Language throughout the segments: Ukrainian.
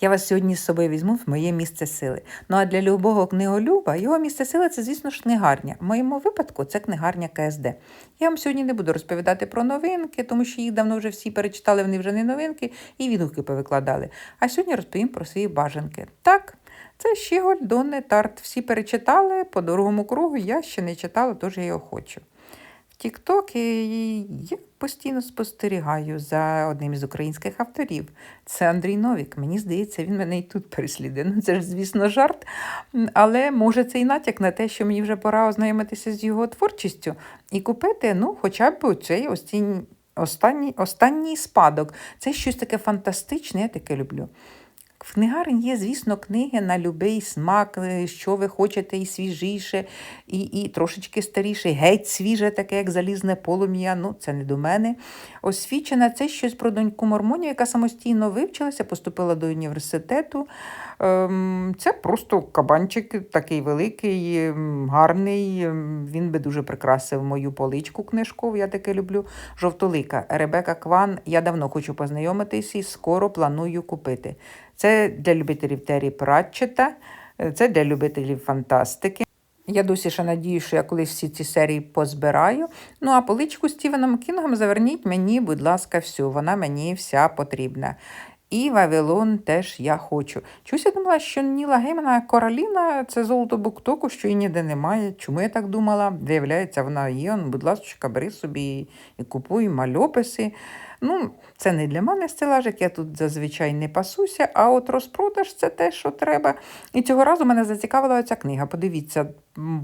Я вас сьогодні з собою візьму в моє місце сили. Ну а для любого книголюба його місце сили це, звісно ж, книгарня. В моєму випадку це книгарня КСД. Я вам сьогодні не буду розповідати про новинки, тому що їх давно вже всі перечитали, вони вже не новинки, і відгуки повикладали. А сьогодні розповім про свої бажанки. Так, це Щіголь, Донне, Тарт. Всі перечитали по другому кругу, я ще не читала, тож я його хочу. В TikTok я постійно спостерігаю за одним із українських авторів. Це Андрій Новік. Мені здається, він мене і тут переслідує. Ну, це ж, звісно, жарт. Але може це і натяк на те, що мені вже пора ознайомитися з його творчістю і купити, ну, хоча б цей останній, останній спадок. Це щось таке фантастичне, я таке люблю. В книгарні є, звісно, книги на любий смак, е, що ви хочете, і свіжіше, і і трошечки старіше, геть свіже, таке, як залізне полум'я. Ну, це не до мене. Освічена це щось про доньку Мормонію, яка самостійно вивчилася, поступила до університету. Ем, Це просто кабанчик такий великий, ем, гарний. ем, Він би дуже прикрасив мою поличку книжкову, я таке люблю. Жовтолика. Ребека Кван. Я давно хочу познайомитися і скоро планую купити. Це для любителів Террі Пратчета, це для любителів фантастики. Я досі ще надію, що я колись всі ці серії позбираю. Ну а поличку з Стівеном Кінгом заверніть мені, будь ласка, всю. Вона мені вся потрібна. І Вавилон теж я хочу. Чогось я думала, що Ніла Геймана Короліна це золото буктоку, що її ніде немає. Чому я так думала? Виявляється, вона є. Он, будь ласка, бери собі і купуй мальописи. Ну, це не для мене стелажик, я тут зазвичай не пасуся, а от розпродаж це те, що треба. І цього разу мене зацікавила ця книга. Подивіться,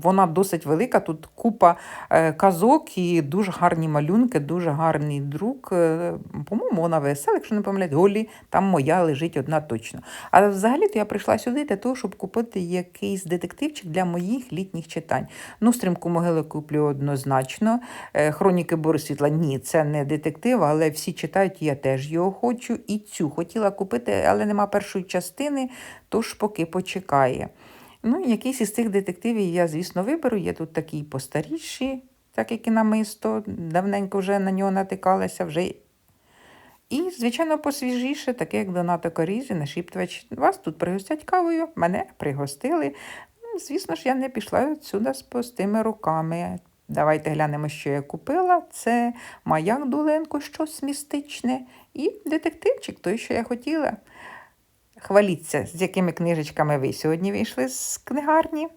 вона досить велика, тут купа е, казок і дуже гарні малюнки, дуже гарний друк. Е, По-моєму, вона весела, якщо не помиляють, голі, там моя лежить одна точно. А взагалі-то я прийшла сюди для того, щоб купити якийсь детективчик для моїх літніх читань. Ну, стрімку могили куплю однозначно. Е, Хроніки Борисвітла, ні, це не детектив, але всі читають, я теж його хочу. І цю хотіла купити, але нема першої частини, тож поки почекає. Ну, якийсь із цих детективів я, звісно, виберу. Є тут такі постаріші, так як і намисто, давненько вже на нього натикалася, вже і, звичайно, посвіжіше, таке як Доната Корізі, нашіптувач. Вас тут пригостять кавою, мене пригостили. Звісно ж, я не пішла відсюди з пустими руками. Давайте глянемо, що я купила. Це маяк Дуленко, щось містичне, і детективчик, той, що я хотіла. Хваліться, з якими книжечками ви сьогодні вийшли з книгарні.